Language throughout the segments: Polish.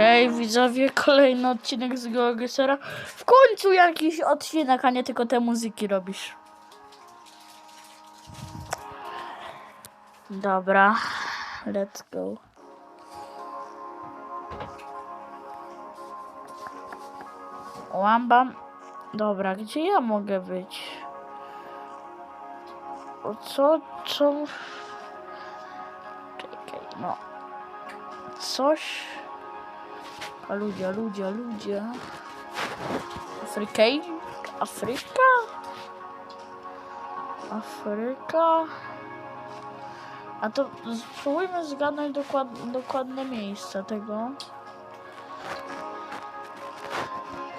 Okej, widzowie, kolejny odcinek z Geogesera. W końcu jakiś odcinek, a nie tylko te muzyki robisz. Dobra, let's go. Łambam. Dobra, gdzie ja mogę być? O co, co? Czekaj, no. Coś. A ludzie, ludzie, ludzie. Afrykej? Afryka? Afryka? A to spróbujmy zgadnąć dokład, dokładne miejsce tego.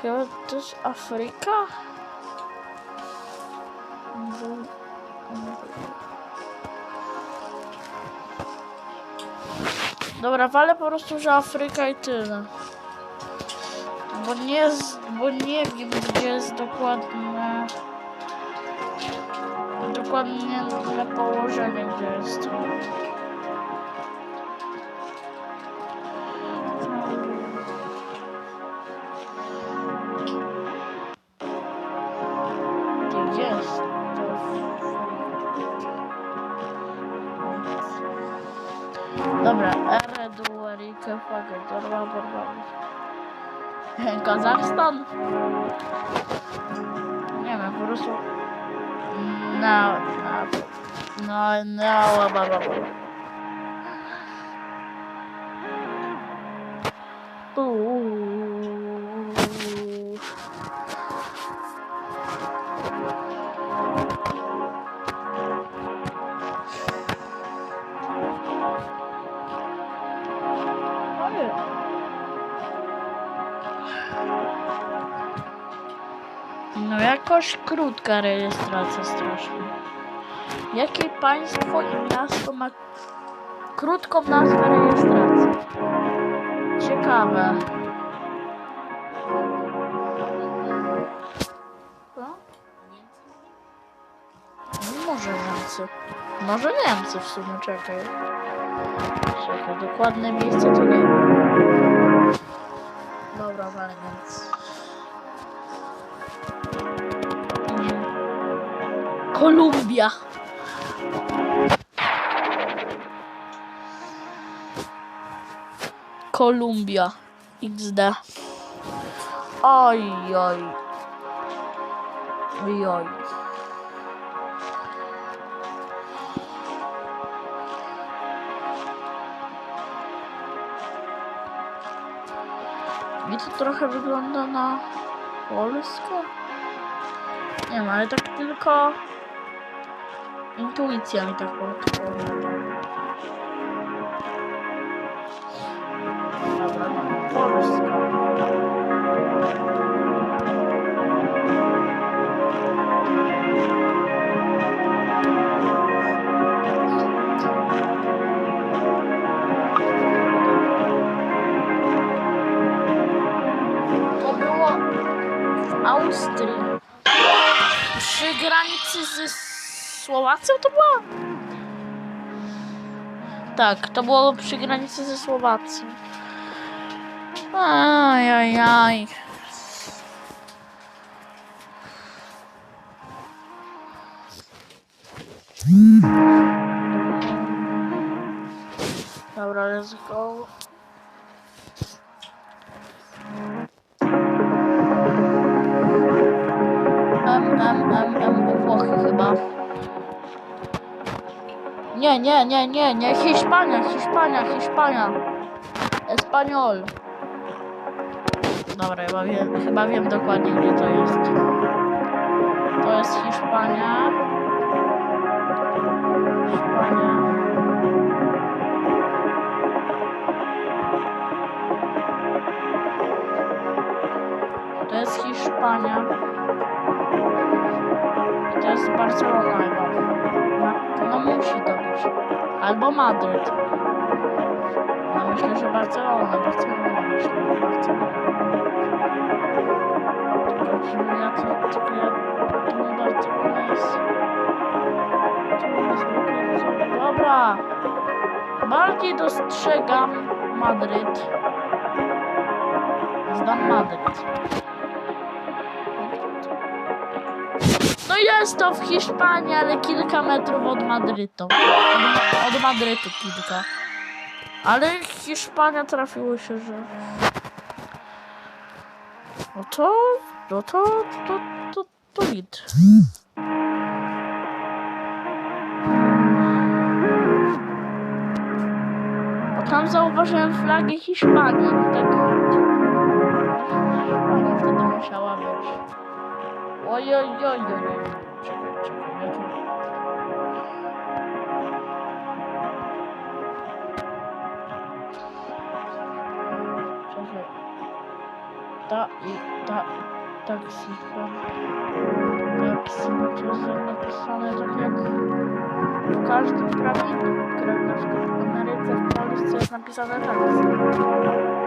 Chyba to jest Afryka? Dobra, walę po prostu, że Afryka i tyle. Bo nie, bo nie wiem, gdzie jest dokładne... Dokładnie na położenie, gdzie jest to. Gdzie jest to? Dobra, Eredu, Erika, Faget, Dorwa, Borwa. Kazachstan? Nie wiem, po prostu... No, no, no, no, ba, ba, Jakoś krótka rejestracja strasznie. Jakie państwo i miasto ma krótką nazwę rejestracji? Ciekawe. No, Może Niemcy. Może Niemcy w sumie, czekaj. Czekaj, dokładne miejsce to nie. Dobra, ale Niemcy. Kolumbia. Kolumbia. XD. Oj, oj. Oj, oj. Mi to trochę wygląda na Polskę. Nie wiem, ale tak tylko intuicja mi tak no, Polska. W Austrii. Przy granicy ze Słowacją to była? Tak, to było przy granicy ze Słowacją. Ajajaj. Dobra, let's go. M, M, M, Nie, nie, nie, nie, nie, Hiszpania, Hiszpania, Hiszpania. Espanol. Dobra, chyba wiem, chyba wiem dokładnie, gdzie to jest. To jest Hiszpania. Hiszpania. To jest Hiszpania. To jest Barcelona Albo Madryt. No myślę, że Barcelona. Barcelona myślę, że Barcelona. Tylko, ja to, tylko ja to nie Barcelona jest. Dobra. Bardziej dostrzegam Madryt. znam Madryt. Jest to w Hiszpanii, ale kilka metrów od Madrytu. Od, Madrytu kilka. Ale Hiszpania trafiło się, że... No to... No to... To... To, to nic. Bo tam zauważyłem flagę Hiszpanii. Tak... Hiszpania wtedy musiała być. Oj, oj, oj, oj. Czekaj, czekaj, ja tu... Czekaj. Ta i ta... Taksi. Taksi. To jest napisane tak jak w każdym prawie kraju. Na przykład w Ameryce, w Polsce jest napisane taksi.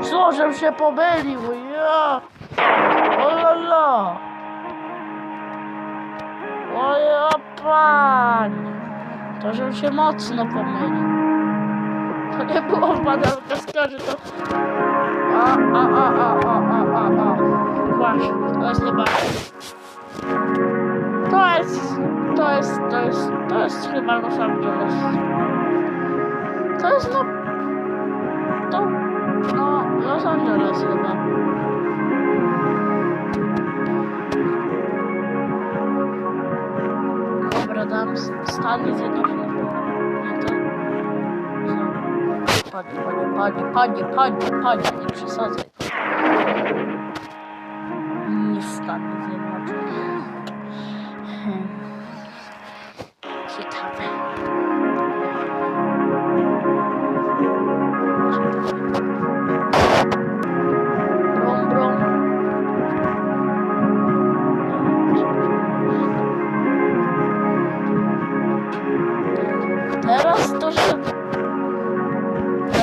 Co, żem się pomylił, ja! O la la! O ja panie! To, żem się mocno pomylił. To nie było w Madagaskarze, to... A, a, a, a, a, a, a, a. Właśnie, to jest chyba... To jest... To jest... To jest... To jest chyba Los Angeles. To jest no... To... No... Los Angeles chyba. Dobra, dam S- Stany Zjednoczone. Nie to... Co? Panie, panie, panie, panie,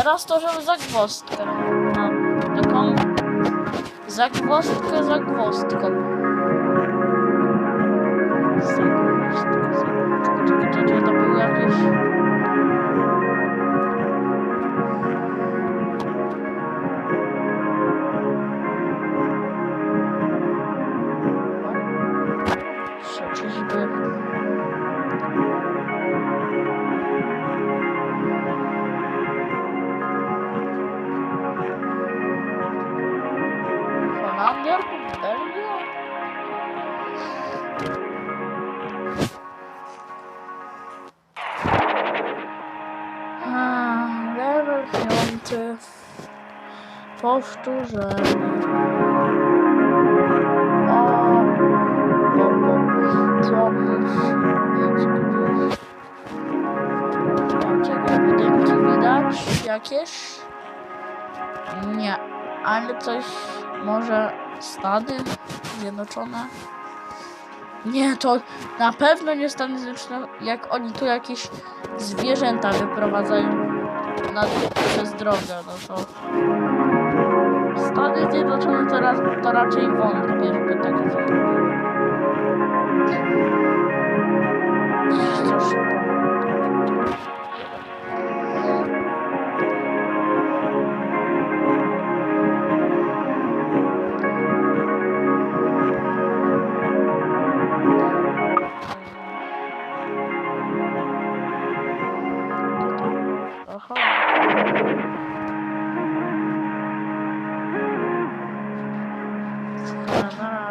Teraz to, że zagwozdkę mam. Taką... Zagwozdkę, zagwozdką. Zagwozdkę, zagwozdkę. Czekaj, czekaj, to był jakiś... Gdzieś? Czekaj, budynki widać jakieś? Nie, ale coś może Stany Zjednoczone? Nie, to na pewno nie Stany Zjednoczone, jak oni tu jakieś zwierzęta wyprowadzają na, przez drogę, no to Stany Zjednoczone to, raz, to raczej wątpię, żeby takie coś robiły. na na na.